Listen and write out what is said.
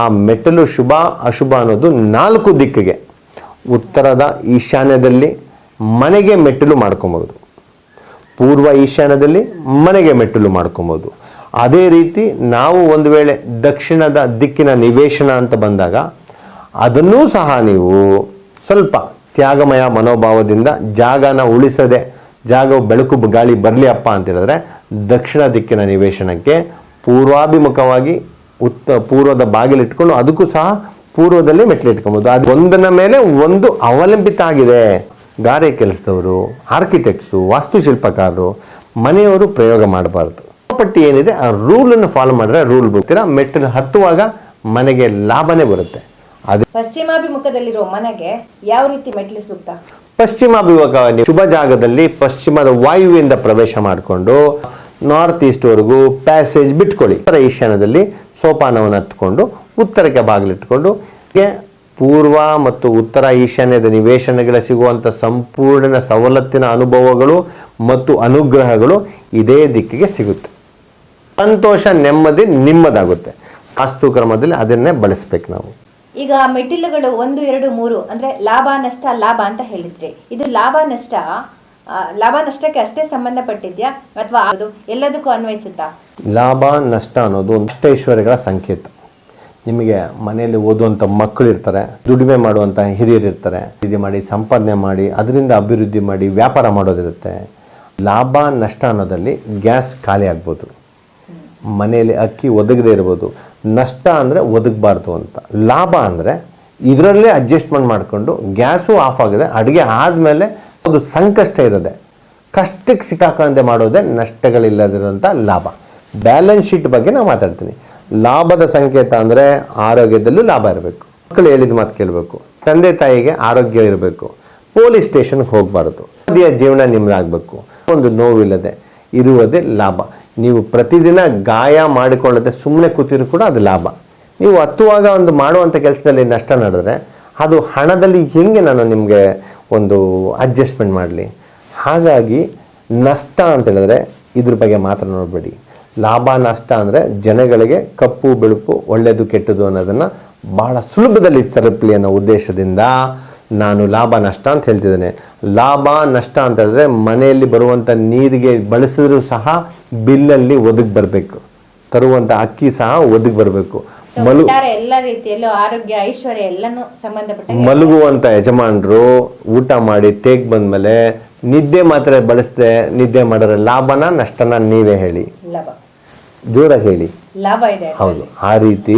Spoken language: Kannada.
ಆ ಮೆಟ್ಟಲು ಶುಭ, ಅಶುಭ ಅನ್ನೋದು ನಾಲ್ಕು ದಿಕ್ಕಿಗೆ. ಉತ್ತರದ ಈಶಾನ್ಯದಲ್ಲಿ ಮನೆಗೆ ಮೆಟ್ಟಲು ಮಾಡ್ಕೊಬೋದು. ಪೂರ್ವ ಈಶಾನ್ಯದಲ್ಲಿ ಮನೆಗೆ ಮೆಟ್ಟಲು ಮಾಡ್ಕೊಬೋದು. ಅದೇ ರೀತಿ ನಾವು ಒಂದು ವೇಳೆ ದಕ್ಷಿಣದ ದಿಕ್ಕಿನ ನಿವೇಶನ ಅಂತ ಬಂದಾಗ, ಅದನ್ನೂ ಸಹ ನೀವು ಸ್ವಲ್ಪ ತ್ಯಾಗಮಯ ಮನೋಭಾವದಿಂದ ಜಾಗನ ಉಳಿಸದೆ, ಜಾಗವು ಬೆಳಕು ಗಾಳಿ ಬರಲಿ ಅಪ್ಪ ಅಂತ ಹೇಳಿದ್ರೆ ದಕ್ಷಿಣ ದಿಕ್ಕಿನ ನಿವೇಶನಕ್ಕೆ ಪೂರ್ವಾಭಿಮುಖವಾಗಿ ಉತ್ತ ಪೂರ್ವದ ಬಾಗಿಲಿಟ್ಕೊಂಡು ಅದಕ್ಕೂ ಸಹ ಪೂರ್ವದಲ್ಲಿ ಮೆಟ್ಲು ಇಟ್ಕೊಬೋದು. ಅದು ಒಂದನ ಮೇಲೆ ಒಂದು ಅವಲಂಬಿತ ಆಗಿದೆ. ಗಾರೆ ಕೆಲಸದವರು ಆರ್ಕಿಟೆಕ್ಟ್ಸು ವಾಸ್ತುಶಿಲ್ಪಕಾರರು ಮನೆಯವರು ಪ್ರಯೋಗ ಮಾಡಬಾರ್ದು. ಪಟ್ಟಿ ಏನಿದೆ ಆ ರೂಲನ್ನು ಫಾಲೋ ಮಾಡಿದ್ರೆ ರೂಲ್ ಬರ್ತೀರಾ ಮೆಟ್ಟಲು ಹತ್ತುವಾಗ ಮನೆಗೆ ಲಾಭನೇ ಬರುತ್ತೆ. ಅದೇ ಪಶ್ಚಿಮಾಭಿಮುಖದಲ್ಲಿರೋ ಮನೆಗೆ ಯಾವ ರೀತಿ ಮೆಟ್ಲು ಸೂಕ್ತ? ಪಶ್ಚಿಮಾಭಿಮುಖ ನೀವು ಶುಭ ಜಾಗದಲ್ಲಿ ಪಶ್ಚಿಮದ ವಾಯುವಿಂದ ಪ್ರವೇಶ ಮಾಡಿಕೊಂಡು ನಾರ್ತ್ ಈಸ್ಟ್ವರೆಗೂ ಪ್ಯಾಸೇಜ್ ಬಿಟ್ಕೊಳ್ಳಿ. ಈಶಾನ್ಯದಲ್ಲಿ ಸೋಪಾನವನ್ನು ಹತ್ಕೊಂಡು ಉತ್ತರಕ್ಕೆ ಬಾಗಿಲಿಟ್ಕೊಂಡು ಪೂರ್ವ ಮತ್ತು ಉತ್ತರ ಈಶಾನ್ಯದ ನಿವೇಶನಗಳ ಸಿಗುವಂಥ ಸಂಪೂರ್ಣ ಸವಲತ್ತಿನ ಅನುಭವಗಳು ಮತ್ತು ಅನುಗ್ರಹಗಳು ಇದೇ ದಿಕ್ಕಿಗೆ ಸಿಗುತ್ತೆ. ಸಂತೋಷ, ನೆಮ್ಮದಿ ನಿಮ್ಮದಾಗುತ್ತೆ. ವಾಸ್ತು ಕ್ರಮದಲ್ಲಿ ಅದನ್ನೇ ಬಳಸ್ಬೇಕು ನಾವು. ಈಗ ಮೆಟ್ಟಿಲುಗಳು ಒಂದು, ಎರಡು, ಮೂರು, ಅಂದ್ರೆ ಲಾಭ, ನಷ್ಟ, ಲಾಭ ಅಂತ ಹೇಳಿದ್ರೆ, ಇದು ಲಾಭ, ನಷ್ಟ ಲಾಭ ನಷ್ಟಕ್ಕೆ ಅಷ್ಟೇ ಸಂಬಂಧಪಟ್ಟಿದ್ಯಾ? ಅಥವಾ ಅದು ಎಲ್ಲದಕ್ಕೂ ಅನ್ವಯಿಸುತ್ತಾ? ಲಾಭ, ನಷ್ಟ ಅನ್ನೋದು ಒಂದು ಅಷ್ಟೈಶ್ವರ್ಯಗಳ ಸಂಕೇತ. ನಿಮಗೆ ಮನೆಯಲ್ಲಿ ಓದುವಂಥ ಮಕ್ಕಳು ಇರ್ತಾರೆ, ದುಡಿಮೆ ಮಾಡುವಂಥ ಹಿರಿಯರು ಇರ್ತಾರೆ ಇದು ಮಾಡಿ, ಸಂಪಾದನೆ ಮಾಡಿ, ಅದರಿಂದ ಅಭಿವೃದ್ಧಿ ಮಾಡಿ ವ್ಯಾಪಾರ ಮಾಡೋದಿರುತ್ತೆ. ಲಾಭ, ನಷ್ಟ ಅನ್ನೋದಲ್ಲಿ ಗ್ಯಾಸ್ ಖಾಲಿ ಆಗ್ಬೋದು. ಮನೆಯಲ್ಲಿ ಅಕ್ಕಿ ಒದಗದೇ ಇರ್ಬೋದು. ನಷ್ಟ ಅಂದರೆ ಒದಗಬಾರ್ದು ಅಂತ. ಲಾಭ ಅಂದರೆ ಇದರಲ್ಲೇ ಅಡ್ಜಸ್ಟ್ಮೆಂಟ್ ಮಾಡಿಕೊಂಡು ಗ್ಯಾಸು ಆಫ್ ಆಗಿದೆ, ಅಡುಗೆ ಆದಮೇಲೆ ಅದು ಸಂಕಷ್ಟ ಇರದೆ. ಕಷ್ಟಕ್ಕೆ ಸಿಕ್ಕಾಕೊಂಡೆ ಮಾಡೋದೇ ನಷ್ಟಗಳಿಲ್ಲದಿರುವಂಥ ಲಾಭ. ಬ್ಯಾಲೆನ್ಸ್ ಶೀಟ್ ಬಗ್ಗೆ ನಾವು ಮಾತಾಡ್ತೀನಿ. ಲಾಭದ ಸಂಕೇತ ಅಂದರೆ ಆರೋಗ್ಯದಲ್ಲೂ ಲಾಭ ಇರಬೇಕು. ಮಕ್ಕಳು ಹೇಳಿದ ಮಾತು ಕೇಳಬೇಕು. ತಂದೆ ತಾಯಿಗೆ ಆರೋಗ್ಯ ಇರಬೇಕು. ಪೊಲೀಸ್ ಸ್ಟೇಷನ್ಗೆ ಹೋಗಬಾರ್ದು. ನೆಮ್ಮದಿಯ ಜೀವನ ನಿಮ್ಮದಾಗಬೇಕು ಒಂದು ನೋವಿಲ್ಲದೆ ಇರುವುದೇ ಲಾಭ. ನೀವು ಪ್ರತಿದಿನ ಗಾಯ ಮಾಡಿಕೊಳ್ಳದೆ ಸುಮ್ಮನೆ ಕೂತಿದ್ರು ಕೂಡ ಅದು ಲಾಭ. ನೀವು ಹತ್ತುವಾಗ ಒಂದು ಮಾಡುವಂಥ ಕೆಲಸದಲ್ಲಿ ನಷ್ಟ ನಡೆದ್ರೆ ಅದು ಹಣದಲ್ಲಿ ಹೆಂಗೆ ನಾನು ನಿಮಗೆ ಒಂದು ಅಡ್ಜಸ್ಟ್ಮೆಂಟ್ ಮಾಡಲಿ. ಹಾಗಾಗಿ ನಷ್ಟ ಅಂತ ಹೇಳಿದ್ರೆ ಇದ್ರ ಬಗ್ಗೆ ಮಾತ್ರ ನೋಡಬೇಡಿ. ಲಾಭ, ನಷ್ಟ ಅಂದರೆ ಜನಗಳಿಗೆ ಕಪ್ಪು, ಬೆಳುಪು ಒಳ್ಳೆಯದು ಕೆಟ್ಟದು ಅನ್ನೋದನ್ನು ಭಾಳ ಸುಲಭದಲ್ಲಿ ತರಪ್ಲಿ ಅನ್ನೋ ಉದ್ದೇಶದಿಂದ ನಾನು ಲಾಭ, ನಷ್ಟ ಅಂತ ಹೇಳ್ತಿದ್ದೇನೆ. ಲಾಭ, ನಷ್ಟ ಅಂತ ಹೇಳಿದ್ರೆ ಮನೆಯಲ್ಲಿ ಬರುವಂಥ ನೀರಿಗೆ ಬಳಸಿದ್ರೂ ಸಹ ಬಿಲ್ಲಲ್ಲಿ ಒದಗಿ ಬರಬೇಕು ತರುವಂಥ ಅಕ್ಕಿ ಸಹ ಒದಗಿ ಬರಬೇಕು ಒಟ್ಟಾರೆ ಎಲ್ಲ ರೀತಿಯಲ್ಲೂ ಆರೋಗ್ಯ ಐಶ್ವರ್ಯ ಎಲ್ಲಾನು ಸಂಬಂಧಪಟ್ಟ ಮಲಗುವಂತ ಯಜಮಾನರು ಊಟ ಮಾಡಿ ತೇಗ್ ಬಂದ್ಮೇಲೆ ನಿದ್ದೆ ಮಾತ್ರ ಬಳಸದೆ ನಿದ್ದೆ ಮಾಡಿದ್ರೆ ಲಾಭನ ನಷ್ಟನ ನೀವೇ ಹೇಳಿ? ಲಾಭ. ಜೋರಾಗಿ ಹೇಳಿ. ಲಾಭ ಇದೆ. ಹೌದು. ಆ ರೀತಿ